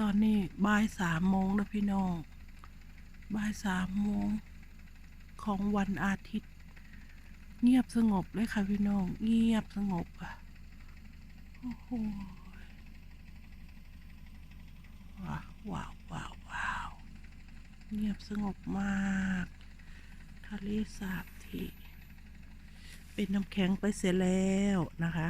ตอนนี้บ่ายสามโมงแล้วพี่น้องบ่ายสามโมงของวันอาทิตย์ เงียบสงบเลยค่ะพี่น้อง เงียบสงบอะโอ้โหว้าวว้าวว้าวว้าวเงียบสงบมากทะเลสาบที่เป็นน้ำแข็งไปเสียแล้วนะคะ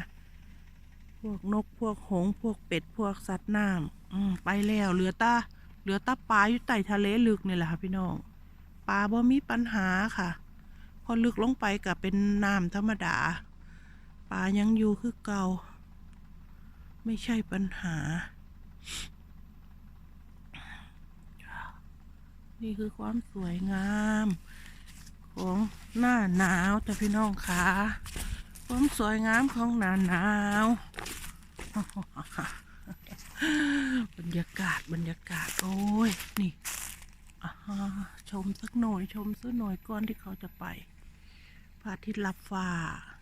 พวกนกพวกหงส์พวกเป็ดพวกสัตว์น้ำไปแล้วเหลือตาเหลือตาปลาอยู่ใต้ทะเลลึกนี่แหละค่ะพี่น้องปลาบ่มีปัญหาค่ะ พอลึกลงไปกับเป็นน้ำธรรมดาปลายังอยู่คือเก่า ไม่ใช่ปัญหา นี่คือความสวยงาม ของหน้าหนาวแต่พี่น้องคะ ความสวยงามของหนาหนาวบรรยากาศบรรยากาศ โอ้ย นี่ชมสักหน่อยชมสักหน่อยก่อนที่เขาจะไปพระอาทิตย์ลับฟ้า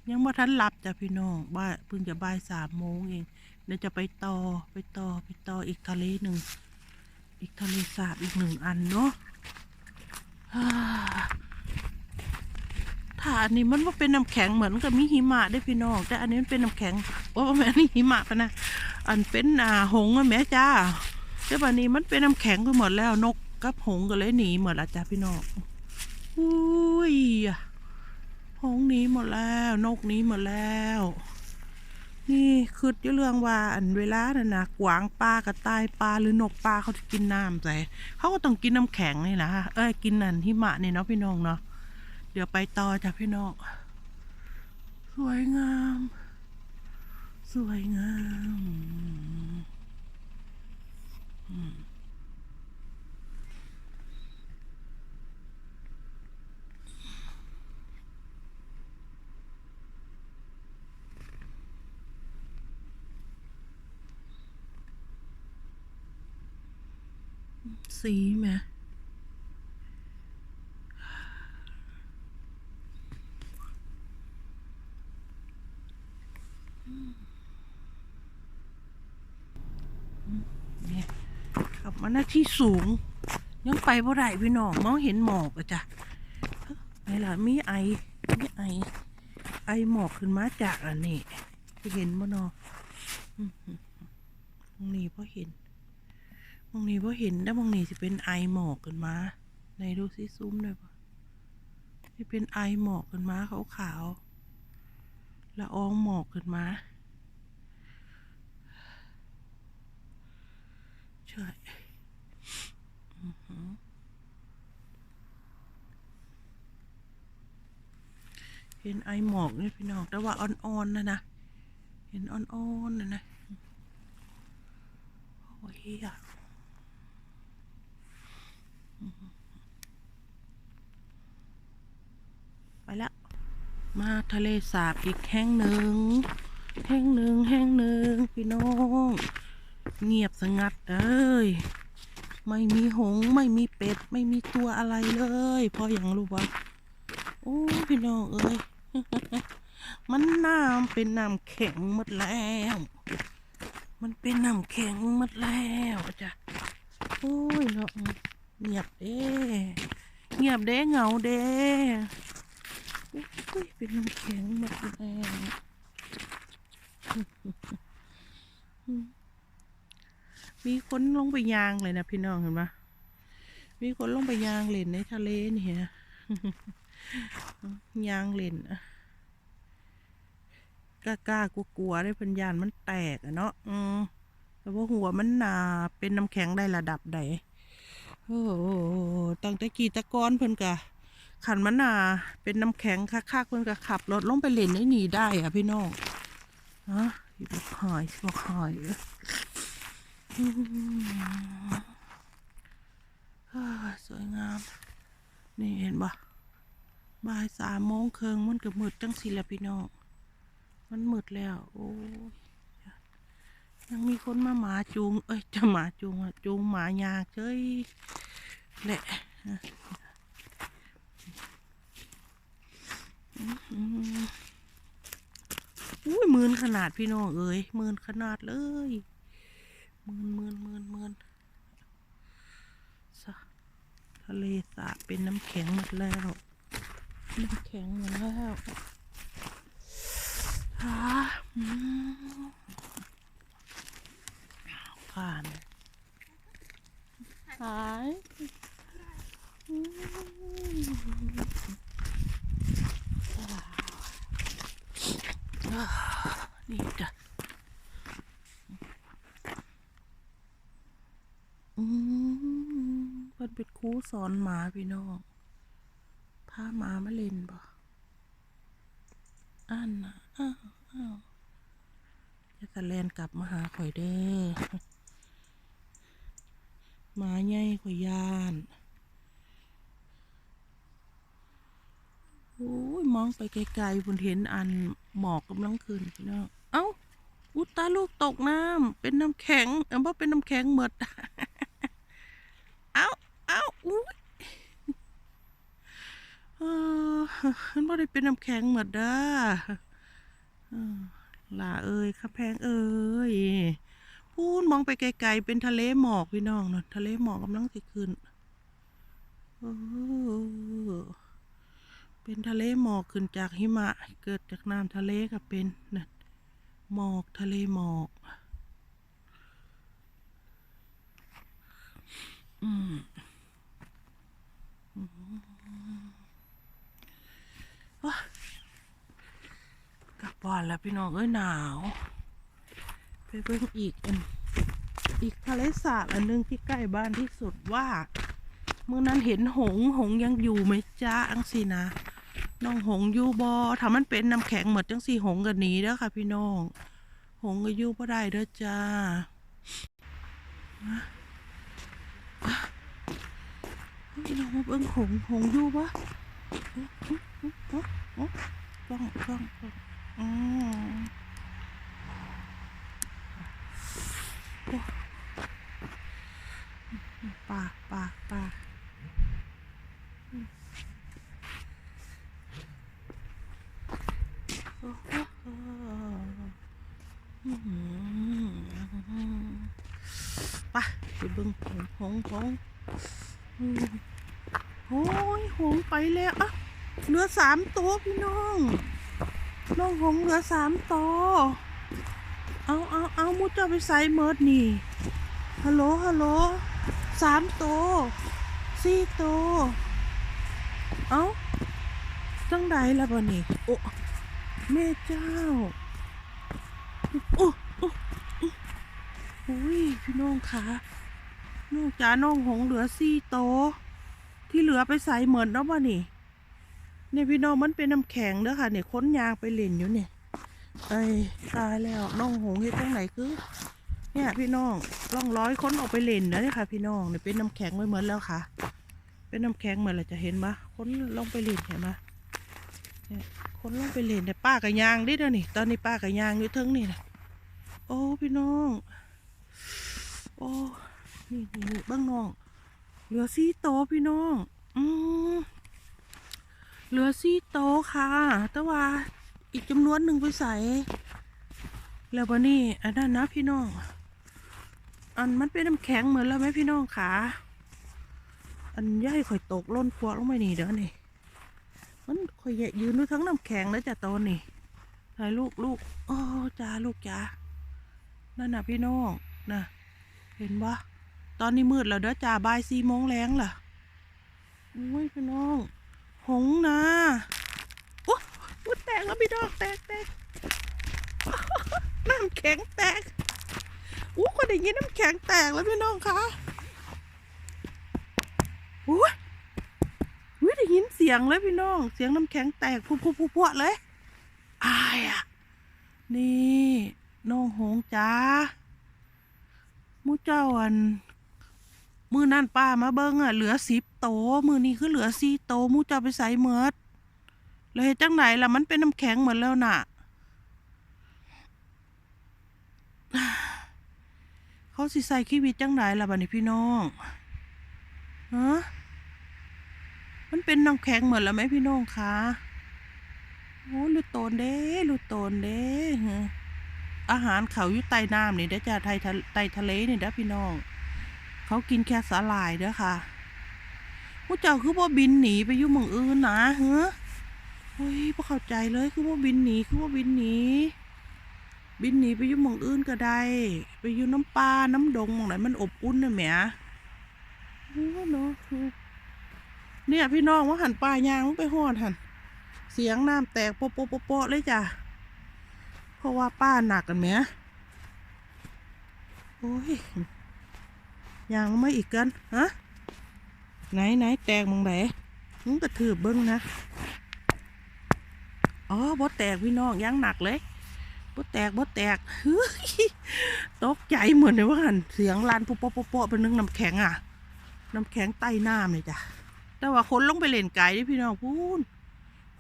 ยังว่าท่านรับจ้ะพี่น้องบ่ายเพิ่งจะบ่ายสามโมงเองเดี๋ยวจะไปต่อไปต่อไปต่ออีกทะเลหนึ่งอีกทะเลสาบอีกหนึ่งอันเนาะ อ่าถ้าอันนี้มันว่าเป็นน้ำแข็งเหมือนกับมีหิมะได้พี่น้อง แต่อันนี้มันเป็นน้ำแข็งโอ้แม่นี่หิมะปะนะอันเป็นอ่าหงส์อะแม่จ้าแต่บัดนี้มันเป็นน้ำแข็งไปหมดแล้วนกกับหงก็เลยหนีหมดละจ้าพี่น้องอุ้ยหงหนีหมดแล้ว นกหนีหมดแล้ว นี่คือเรื่องว่าอันเวลาน่ะนะกวางปลากระต่ายปลาหรือนกปลาเขาจะกินน้ำใส่เขาก็ต้องกินน้ำแข็งนี่นะเอ้ยกินนันหิมะนี่เนาะพี่น้องเนาะ เดี๋ยวไปต่อจ้ะพี่น้องสวยงาม สวยงามอืมสีไหมเนี่ยขับ มาหน้าที่สูง ยังไปบ่ได้พี่น้องมองเห็นหมอกอะจ้ะไหนล่ะมีไอมีไอ ไอหมอกขึ้นมาจากอันนี้เห็นบ่เนออืมองนี้พอเห็นมองนี้พอเห็นแล้วมองนี้จะเป็นไอหมอกขึ้นมาไหนดูซิซูมหน่อยปะที่เป็นไอหมอกขึ้นมาขาวๆละอองหมอกขึ้นมาใช่ เห็นไอหมอกนี่พี่น้อง แต่ว่าอ่อนๆนะนะ เห็นอ่อนๆนะนะ โอ้ยอะไปแล้ว มาทะเลสาบอีกแห่งหนึ่ง แห่งหนึ่งแห่งหนึ่งพี่น้อง เงียบสงัดเอ้ย ไม่มีหง ไม่มีเป็ด ไม่มีตัวอะไรเลยพราะอย่างรู้ว่าโอ้พี่น้องเอ้ย มันน้ำเป็นน้ำแข็งหมดแล้ว มันเป็นน้ำแข็งหมดแล้วจ้ะโอ้ยเนาะเงียบเด้เงียบเด้เหงาเด้อุ้ยเป็นน้ำแข็งหมดแล้ว มีคนลงไปยางเลยนะพี่น้องเห็นปะมีคนลงไปยางเล่นในทะเลนี่ฮะยางเล่นอะกล้ากล้ากลัวกลัวๆได้พันยานมันแตกอะเนาะอืมแต่ว่าหัวมันหนาเป็นน้ำแข็งได้ระดับใดโอ้ตั้งแต่กี่ตะกอนเพิ่นกะขันมันหนาเป็นน้ำแข็งคักๆเพิ่นกะขับรถลงไปเล่นได้หนีได้อะพี่น้องฮะบอกหายบอกหาย สวยงาม นี่เห็นปะบ่ายสามโมงครึ่งมันก็มืดจังสิละพี่น้อง มันมืดแล้ว โอ้ย ยังมีคนมาหมาจูง เอ้ย จะหมาจูงอะจูงหมายากเจ้ยแหละอุ้ยมืนขนาดพี่น้องเอ้ยมืนขนาดเลย มืนหมืนหมืนหมืนสะทะเลสาบเป็นน้ำแข็งหมดแล้ว น้ำแข็งหมดแล้วฮะผ่านหายนี่จ้ะอืม เป็นครูสอนหมาพี่น้องพาหมามาเล่นบ่อันนะอ้าวอ้าวจะกระแลนกลับมาหาข่อยเด้อหมาใหญ่ข่อยยานโอ้ยมองไปไกลๆผมเห็นอันหมอกกำลังขึ้นพี่น้องเอ้าอุยตาลูกตกน้ำเป็นน้ำแข็งเออว่าเป็นน้ำแข็งหมด อุ้ยเออมันบ่ได้เป็นน้ำแข็งหมดเด้อเออหล่าเอ้ยข้าแพงเอ้ยพูนมองไปไกลๆเป็นทะเลหมอกพี่น้องเนาะทะเลหมอกกำลังสิขึ้นเป็นทะเลหมอกขึ้นจากหิมะ เกิดจากน้ำทะเลก็เป็นนั่นหมอกทะเลหมอกอืม กลับบ้านแล้วพี่น้องเอ้ยหนาว ไปเบิ่งอีกอันอีกทะเลสาบอันหนึงที่ใกล้บ้านที่สุดว่าเมื่อนั้นเห็นหงหงยังอยู่ไหมจ้าอังสินะน้องหงอยู่บอถ้ามันเป็นน้ำแข็งหมดจังสีหงกันนี้เด้อค่ะ พี่น้อง หงก็อยู่บ่ได้เด้อจ้าพี่น้องมาเบิ่งหงหงอยู่ปะ กล้องกล้องกล้องอืมป่าป่าป่าโอ้โหอื้อหือไปไปบิ่งหงหงหง โอ้ยหงไปแล้วอะเหลือสามตัวพี่น้องน้องหงเหลือสามตัวเอาเอาเอามุดเจ้าไปใส่เมิดนี่ฮัลโหลฮัลโหลสามโตวสี่โตวเอ้าจังใดล่ะบ่นี่โอ้แม่เจ้าโอ้โอ้โอ้ยพี่น้องคะน้องจ๋าน้องหงเหลือสี่โตว ที่เหลือไปใส่เหมือนเนาะบ่นี่เนี่ยพี่น้องมันเป็นน้ำแข็งเด้อค่ะเนี่ยค้นยางไปเล่นอยู่เนี่ยเอ้ยตายแล้วน้องหงเฮ็ดจังไหนคือ เนี่ยพี่น้องล่องร้อยค้นออกไปเล่นนะเนี่ยค่ะ พี่น้องเนี่ยเป็นน้ำแข็งไว้เหมือนแล้วค่ะ เป็นน้ำแข็งเหมือนเราจะเห็นปะค้นลงไปเล่นเห็นปะเนี่ยค้นลงไปเล่นเนี่ยป้ากับยางดิเด้อนี่ตอนนี้ป้ากับยางอยู่เทึงนี่นะโอ้พี่น้อง โอ้นี่นี่เบ้างน้อง เหลือซี่โตพี่น้องอืมเหลือซี่โตค่ะ แต่ว่าอีกจำนวนหนึ่งไปใส่แล้ววันนี้อันนั้นนะพี่น้อง อันมันเป็นน้ำแข็งเหมือนแล้วไหมพี่น้องขาอันย่ายข่อยตกล้นครัวลงไปนี่เด้อนี่ มันข่อยแยะยืนด้วยทั้งน้ำแข็งแล้วจ้ะตอนนี่ถ่ายลูกลูกโอ้จ้าลูกจ้านั่นน่ะพี่น้องนะเห็นปะ ตอนนี้มืดแล้วเด้อจ้าบ่ายสี่โมงแรงล่ะอุ้ยพี่น้อง หงนะโอ้อุ๊ยแตกแล้วพี่น้องแตกแตกน้ำแข็งแตกอู้คนได้ยินน้ำแข็งแตกแล้วพี่น้องคะอู้อู้ได้ยินเสียงเลยพี่น้อง เสียงน้ำแข็งแตกพุบพุบพุบพุบเลยอายอะนี่น้องหงจ้ามูเจ้าอัน มือนั่นป้ามาเบิ้งอะเหลือสิบโต มือนี้คือเหลือสี่โตมูจ้าไปใส่เมิดเลยเฮ็ดจังไหนล่ะมันเป็นน้ำแข็งเหมือนแล้วน่ะ เขาสิใส่ชีวิตจังไหนล่ะบัดนี้พี่น้องฮะมันเป็นน้ำแข็งเหมือนแล้วไหมพี่น้องคะโอ้ลูกโตนเด้ลูกโตนเด้ฮะอาหารเขาอยู่ใต้น้ำนี่เด้จ้าไทยทะใต้ทะเลนี่เด้พี่น้อง เขากินแค่สาหร่ายเด้อค่ะผู้เจ้าคือว่าบินหนีไปอยู่เมืองอื่นนะเฮ้อเฮ้ยพอเข้าใจเลยคือว่าบินหนีคือว่าบินหนี บินหนีไปอยู่เมืองอื่นก็ได้ ไปอยู่น้ำปลาน้ำดงมองไหนมันอบอุ่นนะแหมโอ้เนาะเนี่ยพี่น้องว่าหันปลายางไปหอดหันเสียงน้ำแตกโป๊ะโป๊ะโป๊ะเลยจ้ะเพราะว่าป้าหนักกันแหมโอ้ย ยางลงมาอีกกันฮะไหนไหนแตกมองไหนมึงกระถือเบิ้งนะอ๋อบ่แตกพี่น้องยางหนักเลยบ่แตกบ่แตกเฮ้ยตกใจเหมือนเลยว่าหันเสียงลานโป๊ะโป๊ะโป๊ะโป๊ะเป็นนึงน้ำแข็งอะน้ำแข็งใต้น้ำเลยจ้ะแต่ว่าคนลงไปเล่นไก่ด้พี่น้องพูน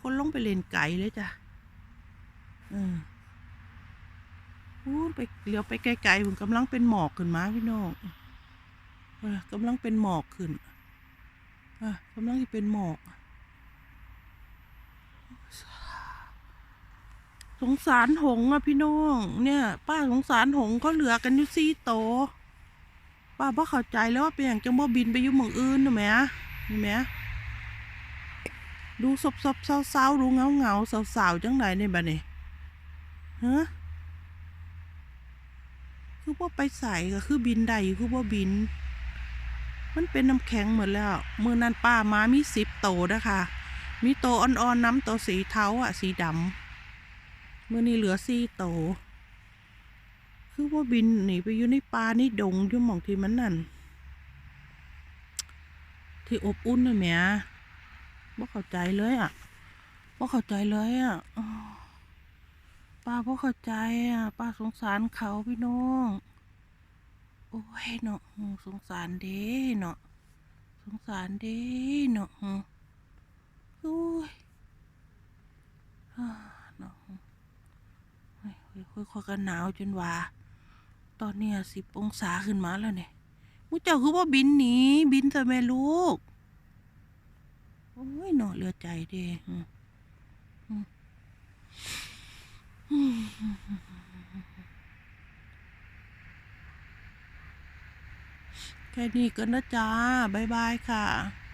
คนลงไปเล่นไก่เลยจ้ะเออพูนไปเลี้ยวไปไกลๆผมกำลังเป็นหมอกขึ้นมาพี่น้อง กำลังเป็นหมอกขึ้นกำลังจะเป็นหมอก สงสารหงอะพี่น้อง เนี่ย ป้าสงสารหงเขาเหลือกันอยู่สี่โต ป้าพ่เข้าใจแล้วว่าเป็นอย่างจังบ่บินไปอยู่เมืองอื่นนะแหม่นี่แหม่ดูซบซบเศร้าเศร้าดูเงาเงาสาวสาวจังไหนเนี่ยบ้านี่ฮะคือว่าไปใส่ก็คือบินได้คือว่าบิน มันเป็นน้ำแข็งหมดแล้ว มือนั้นป้ามามีสิบโตนะคะ มีโตอ่อนๆน้ำโตสีเทาอะ สีดำมื่อนี้เหลือสี่โต คือว่าบินหนีไปอยู่ในป่าในดงอยู่หมองที่มันนั่น ที่อบอุ่นนะแม่บ่เข้าใจเลยอะบ่เข้าใจเลยอะอ้าวป้าบ่เข้าใจอะป้าสงสารเขาพี่น้อง โอ้ยเนาะสงสารเด้เนาะสงสารเด้เนาะโอ้ยเนาะเฮ้ยเฮ้ยค่อยๆกันหนาวจนว่า ตอนเนี้สิบองศาขึ้นมาแล้วเนี่ยมูเจ้าคือว่าบินหนีบินแต่แม่ลูก โอ้ยหนอเลือใจเด้อืมอืมอืม แค่นี้ก็นะจ้า บ๊ายบายค่ะ